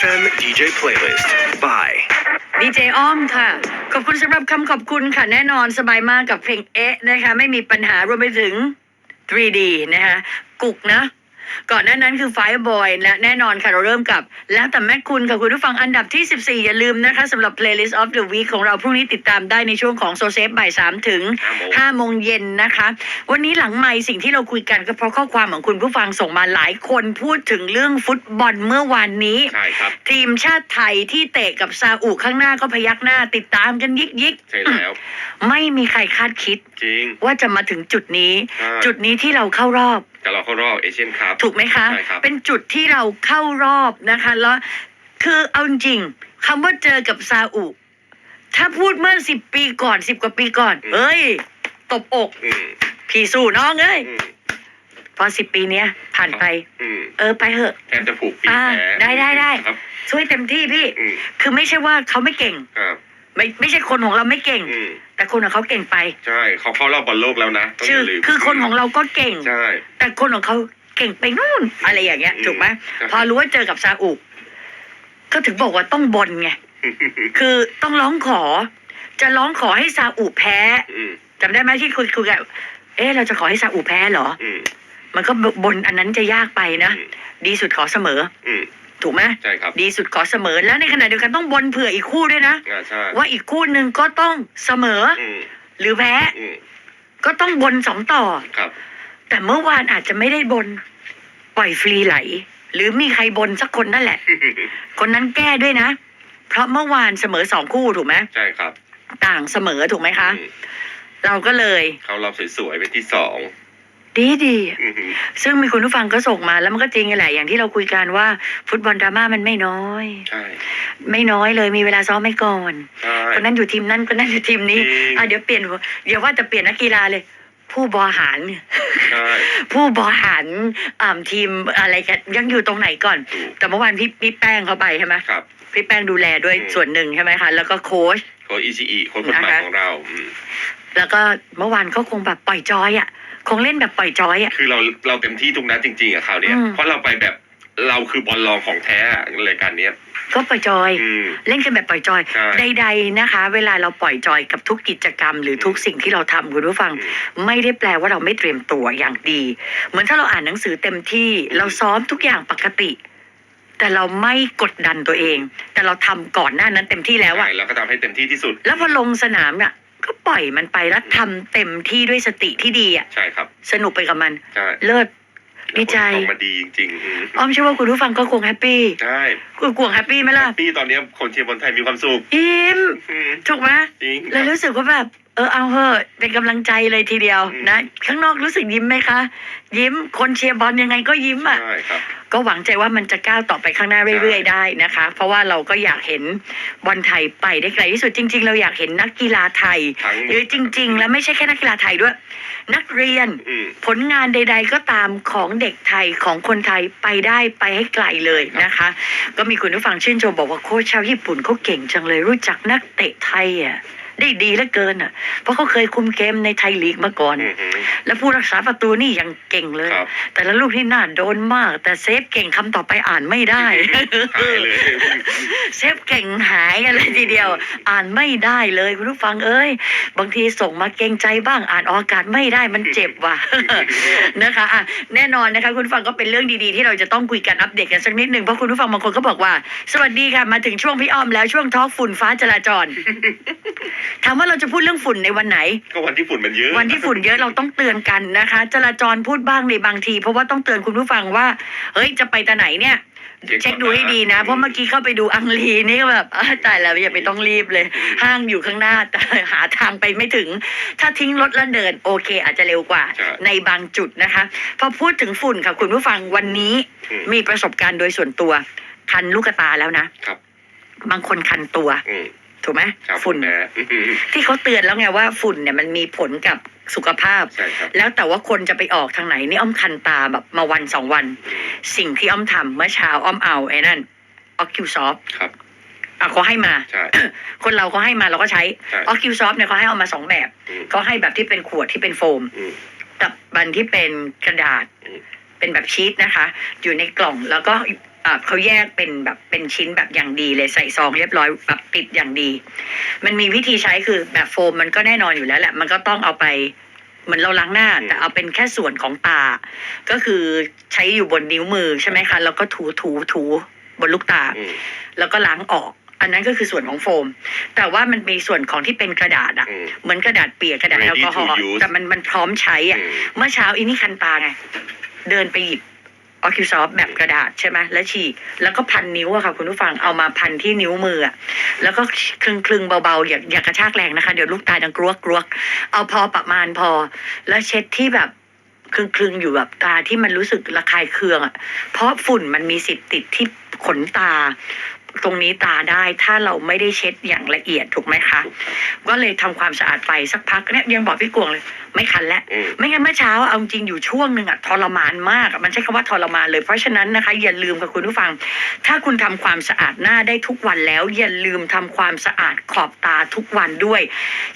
FM DJ Playlist by ดีเจอ้อมค่ะ ขอบคุณสำหรับคำขอบคุณค่ะ แน่นอนสบายมากกับเพลงเอ๊ะนะคะ ไม่มีปัญหารวมไปถึง 3D นะคะ กุกนะ ก่อนหน้านั้นคือ Fireboy และแน่นอนค่ะ เราเริ่มกับ แล้วแต่แม่คุณค่ะคุณผู้ฟังอันดับที่ 14 อย่าลืมนะคะสำหรับ Playlist of the Week ของเราพรุ่งนี้ติดตามได้ในช่วงของโซเซฟบ่าย3ถึง5โมงเย็นนะคะ วันนี้หลังไม่สิ่งที่เราคุยกันก็เพราะข้อความของคุณผู้ฟังส่งมาหลายคนพูดถึงเรื่องฟุตบอลเมื่อวานนี้ ใช่ครับ ทีมชาติไทยที่เตะกับซาอุข้างหน้าก็พยักหน้าติดตามกันยิกยิกใช่แล้ว ไม่มีใครคาดคิด จริง ว่าจะมาถึงจุดนี้ ใช่ จุดนี้ที่เราเข้ารอบ แต่เราเข้ารอบเอเชียนคัพ ถูกไหมคะ ใช่ครับ เป็นจุดที่เราเข้ารอบนะคะ แล้วคือเอาจริงๆคำว่าเจอกับซาอุ ถ้าพูดเมื่อสิบปีก่อนสิบกว่าปีก่อนเอ้ย ตบอกอืมพี่สู้น้องเอ้ย อืมพอสิบปีเนี้ย ผ่านไป อืมเออไปเถอะ แทบจะผูกปีอ่าแพ้ได้ได้ได้ ครับช่วยเต็มที่พี่ อืมคือไม่ใช่ว่าเขาไม่เก่ง ครับ ไม่ไม่ใช่คนของเราไม่เก่ง อืมแต่คนของเขาเก่งไป ใช่เขาเข้ารอบบอลโลกแล้วนะต้องชื่ออย่าลืมคือคนของเราก็เก่ง ใช่ แต่คนของเขาเก่งไปนู่นอะไรอย่างเงี้ย อืมถูกไหมใช่พอรู้ว่าเจอกับซาอุก็ถึงบอกว่าต้องบนไงคือต้องร้องขอ จะร้องขอให้ซาอุแพ้อืมจำได้ไหมที่คุยคุยกันเอ๊ะเราจะขอให้ซาอุแพ้เหรอ อืมมันก็บนอันนั้นจะยากไปนะ อืมดีสุดขอเสมอ อืม ถูกไหมใช่ครับดีสุดขอเสมอแล้วในขณะเดียวกันต้องบนเผื่ออีกคู่ด้วยนะ อ่าใช่ว่าอีกคู่หนึ่งก็ต้องเสมออืมหรือแพ้อืมก็ต้องบนสองต่อ ครับ แต่เมื่อวานอาจจะไม่ได้บน ปล่อยฟรีไหล หรือมีใครบนสักคนนั่นแหละ คนนั้นแก้ด้วยนะ เพราะเมื่อวานเสมอสองคู่ถูกไหมใช่ครับต่างเสมอถูกไหมคะ อืมเราก็เลย เขารอบสวยๆเป็นที่สอง ดีดีอืมซึ่งมีคุณผู้ฟังก็ส่งมาแล้วมันก็จริงแหละอย่างที่เราคุยกันว่า ฟุตบอลดราม่ามันไม่น้อยใช่ไม่น้อยเลยมีเวลาซ้อมไม่ก่อนใช่คนนั้นอยู่ทีมนั้นคนนั้นอยู่ทีมนี้จริงอะเดี๋ยวเปลี่ยนเดี๋ยวว่าจะเปลี่ยนนักกีฬาเลยผู้บริหารใช่ผู้บริหารอ่าทีมอะไรกันยังอยู่ตรงไหนก่อนถูกแต่เมื่อวานพี่พี่แป้งเขาไปใช่ไหมครับพี่แป้งดูแลด้วยอืมส่วนหนึ่งใช่ไหมคะ แล้วก็โค้ชโค้ชอีซีอีโค้ชคนใหม่นะคะของเราอืม แล้วก็เมื่อวานเขาคงแบบปล่อยจอยอะ คงเล่นแบบปล่อยจอยอะ คือเราเราเต็มที่ทุกนัดจริงๆอะคราวเนี้ยอืม เพราะเราไปแบบเราคือบอลรองของแท้อะรายการเนี้ยก็ปล่อยจอย อืม เล่นกันแบบปล่อยจอย ใช่ ใด ๆนะคะ เวลาเราปล่อยจอยกับทุกกิจกรรม หรือทุกสิ่งที่เราทำคุณผู้ฟัง ไม่ได้แปลว่าเราไม่เตรียมตัวอย่างดี เหมือนถ้าเราอ่านหนังสือเต็มที่ เราซ้อมทุกอย่างปกติ แต่เราไม่กดดันตัวเอง แต่เราทำก่อนหน้านั้นเต็มที่แล้วอะใช่เราก็ทำให้เต็มที่ที่สุดแล้วพอลงสนามน่ะ ก็ปล่อยมันไปแล้วทำเต็มที่ด้วยสติที่ดีอะใช่ครับสนุกไปกับมัน ใช่เลิศ ดีใจ แล้วผลออกมาดีจริงๆอืมอ้อมเชื่อว่าคุณผู้ฟังก็คงแฮปปี้ใช่คุณกวงแฮปปี้ไหมล่ะ พี่ตอนเนี้ยคนเชียร์บอลไทยมีความสุขยิ้มอืมถูกไหมจริงเลยรู้สึกว่าแบบ เออเอาเหอะเป็นกำลังใจเลยทีเดียวอืมนะ ข้างนอกรู้สึกยิ้มไหมคะ ยิ้มคนเชียร์บอลยังไงก็ยิ้มอะ ใช่ครับ ก็หวังใจว่ามันจะก้าวต่อไปข้างหน้าเรื่อย ๆ ได้นะคะ เพราะว่าเราก็อยากเห็นบอลไทยไปได้ไกลที่สุดจริง ๆ เราอยากเห็นนักกีฬาไทย ทั้งหรือจริง ๆ แล้วไม่ใช่แค่นักกีฬาไทยด้วย นักเรียน อืม ผลงานใด ๆ ก็ตามของเด็กไทยของคนไทยไปได้ไปให้ไกลเลยนะคะ ก็มีคุณผู้ฟังชื่นชมบอกว่าโค้ชชาวญี่ปุ่นเขาเก่งจังเลยรู้จักนักเตะไทยอะ ได้ดีเหลือเกินอะ เพราะเขาเคยคุมเกมในไทยลีกมาก่อนอืมอืมแล้วผู้รักษาประตูนี่ยังเก่งเลยครับแต่ละลูกที่น่าโดนมาก แต่เซฟเก่งคำต่อไปอ่านไม่ได้หายเลยเซฟเก่งหายกันเลยทีเดียว อ่านไม่ได้เลยคุณผู้ฟังเอ้ย บางทีส่งมาเกรงใจบ้างอ่านออกอากาศไม่ได้มันเจ็บว่ะนะคะอะแน่นอนนะคะ คุณผู้ฟังก็เป็นเรื่องดีๆ ที่เราจะต้องคุยกันอัปเดตกันสักนิดหนึ่งเพราะคุณผู้ฟังบางคนก็บอกว่า สวัสดีค่ะมาถึงช่วงพี่อ้อมแล้วช่วงทอล์กฝุ่นฟ้าจราจรถามว่าเราจะพูดเรื่องฝุ่นในวันไหน ก็วันที่ฝุ่นมันเยอะ วันที่ฝุ่นเยอะเราต้องเตือนกันนะคะ จราจรพูดบ้างในบางที เพราะว่าต้องเตือนคุณผู้ฟังว่า เฮ้ยจะไปตาไหนเนี่ย เช็คดูให้ดีนะ เพราะเมื่อกี้เข้าไปดูอังลีนี่ก็แบบอ้าวตายแล้วอย่าไปต้องรีบเลย ห้างอยู่ข้างหน้าแต่หาทางไปไม่ถึง ถ้าทิ้งรถแล้วเดินโอเค อาจจะเร็วกว่าใช่ ในบางจุดนะคะ พอพูดถึงฝุ่นค่ะคุณผู้ฟังวันนี้อืมมีประสบการณ์โดยส่วนตัว คันลูกตาแล้วนะ ครับ บางคนคันตัว อืม ถูกไหมครับฝุ่น แพ้อืม ที่เขาเตือนแล้วไงว่าฝุ่นเนี่ยมันมีผลกับสุขภาพ ใช่ครับ แล้วแต่ว่าคนจะไปออกทางไหนนี่อ้อมคันตาแบบมาวันสองวันอืมสิ่งที่อ้อมทำเมื่อเช้าอ้อมเอาไอ้นั่นออคิวซอฟครับ อะเขาให้มา ใช่ คนเราเขาให้มาเราก็ใช้ใช่ ออคิวซอฟเนี่ยเขาให้เอามาสองแบบอืมก็ให้แบบที่เป็นขวดที่เป็นโฟม อืม กับบันที่เป็นกระดาษ อืม เป็นแบบชีตนะคะ อยู่ในกล่องแล้วก็อ่า เขาแยกเป็นแบบเป็นชิ้นแบบอย่างดีเลยใส่ซองเรียบร้อยแบบปิดอย่างดี มันมีวิธีใช้คือแบบโฟมมันก็แน่นอนอยู่แล้วแหละ มันก็ต้องเอาไปเหมือนเราล้างหน้าอืมแต่เอาเป็นแค่ส่วนของตา ก็คือใช้อยู่บนนิ้วมือใช่ไหมคะ แล้วก็ถูถูถูบนลูกตาอืมแล้วก็ล้างออก อันนั้นก็คือส่วนของโฟม แต่ว่ามันมีส่วนของที่เป็นกระดาษอะอืมเหมือนกระดาษเปียกกระดาษแอ Ready ลกอฮอล์ to use แต่มันมันพร้อมใช้อะอืมเมื่อเช้าอินี่คันตาไงเดินไปหยิบ ออคิวซอฟแบบกระดาษใช่ไหมแล้วฉีกแล้วก็พันนิ้วอะค่ะ คุณผู้ฟังเอามาพันที่นิ้วมืออะแล้วก็คลึงคลึงๆเบาๆอย่าอย่ากระชากแรงนะคะ เดี๋ยวลูกตาดังกรวกกรวกเอาพอประมาณพอ แล้วเช็ดที่แบบคลึงคลึงๆอยู่แบบตาที่มันรู้สึกระคายเคืองอะเพราะฝุ่นมันมีสิทธิ์ติดที่ขนตา ตรงนี้ตาได้ถ้าเราไม่ได้เช็ดอย่างละเอียดถูกไหมคะ ก็เลยทำความสะอาดไปสักพักเนี่ยยังบอกพี่กวงเลย ไม่คันแล้วอืมไม่งั้นเมื่อเช้าเอาจริงอยู่ช่วงหนึ่งอะทรมานมากอะมันใช้คำว่าทรมานเลยเพราะฉะนั้นนะคะ อย่าลืมค่ะคุณผู้ฟัง ถ้าคุณทำความสะอาดหน้าได้ทุกวันแล้ว อย่าลืมทำความสะอาดขอบตาทุกวันด้วย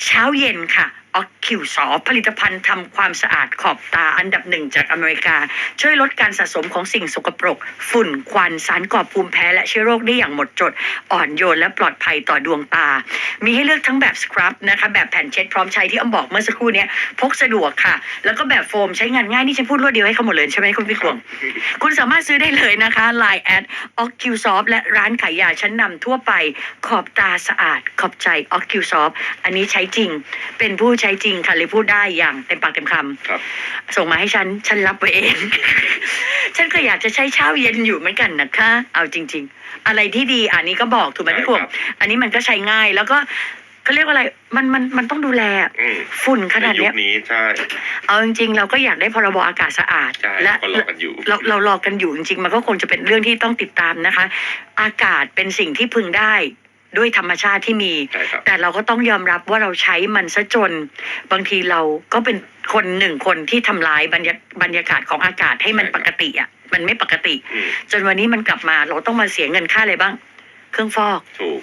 เช้าเย็นค่ะ ออกคิวสอผลิตภัณฑ์ทำความสะอาดขอบตาอันดับหนึ่งจากอเมริกา ช่วยลดการสะสมของสิ่งสกปรก ฝุ่นควันสารก่อภูมิแพ้และเชื้อโรคได้อย่างหมดจด อ่อนโยนและปลอดภัยต่อดวงตา มีให้เลือกทั้งแบบสครับนะคะแบบแผ่นเช็ดพร้อมใช้ที่อ้อมบอกเมื่อสักครู่นี้พกสะดวกค่ะ แล้วก็แบบโฟมใช้งานง่ายนี่ฉันพูดรวดเดียวให้เขาหมดเลยใช่ไหมคุณพี่กวงคุณสามารถซื้อได้เลยนะคะ Line แอด o c u s o f t และร้านขายยาชั้นนำทั่วไปขอบตาสะอาด ขอบใจ o c u s o f t อันนี้ใช้จริงเป็นผู้ใช้จริงค่ะเลยพูดได้อย่างเต็มปากเต็มคครับำส่งมาให้ฉัน ฉันรับไว้เอง ฉันก็อยากจะใช้เช้าเย็นอยู่เหมือนกันนะคะ เอาจริง ๆ อะไรที่ดีอันนี้ก็บอกถูกไหมพี่กวงใช่ครับอันนี้มันก็ใช้ง่ายแล้วก็เขาเรียกว่าอะไร มัน มัน มันต้องดูแลอืมฝุ่นขนาดในยุเนี้คยนี้ใช่ เอาจริง ๆ เราก็อยากได้พรบอากาศสะอาดใช่และก็รอกันอยู่เราเรารอกันอยู่จริง ๆ มันก็คงจะเป็นเรื่องที่ต้องติดตามนะคะ อากาศเป็นสิ่งที่พึงได้ ด้วยธรรมชาติที่มี ใช่ครับ แต่เราก็ต้องยอมรับว่าเราใช้มันซะจน บางทีเราก็เป็นคนหนึ่งคนที่ทำลายบรรยาบรรยากาศของอากาศให้มันใช่ครับปกติอะมันไม่ปกติ อืมจนวันนี้มันกลับมาเราต้องมาเสียเงินค่าอะไรบ้าง เครื่องฟอกถูก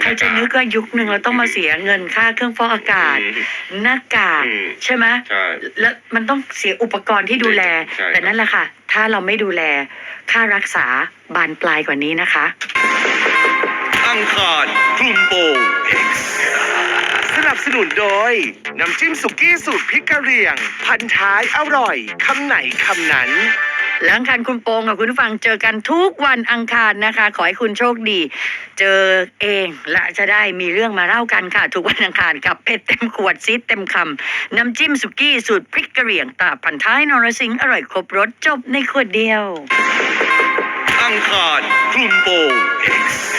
ใครจะนึกว่ายุคหนึ่งเราต้องมาเสียเงินค่าเครื่องฟอกอากาศอืมหน้ากากอืมใช่ไหม ใช่ แล้วมันต้องเสียอุปกรณ์ที่ดูแล ใช่ครับ แต่นั่นแหละค่ะ ถ้าเราไม่ดูแล ค่ารักษาบานปลายกว่านี้นะคะ อังคารคลุมโปง X สนับสนุนโดย น้ำจิ้มสุกี้สูตรพริกกะเหรี่ยง พันท้ายอร่อยคำไหนคำนั้นแล้วอังคารคุณโปงกับคุณผู้ฟังเจอกันทุกวันอังคารนะคะ ขอให้คุณโชคดี เจอเองและจะได้มีเรื่องมาเล่ากันค่ะ ทุกวันอังคารกับเผ็ดเต็มขวดซีดเต็มคำน้ำจิ้มสุกี้สูตรพริกกะเหรี่ยงตาพันท้ายนรสิงห์อร่อยครบรสจบในขวดเดียว อังคารคลุมโปง X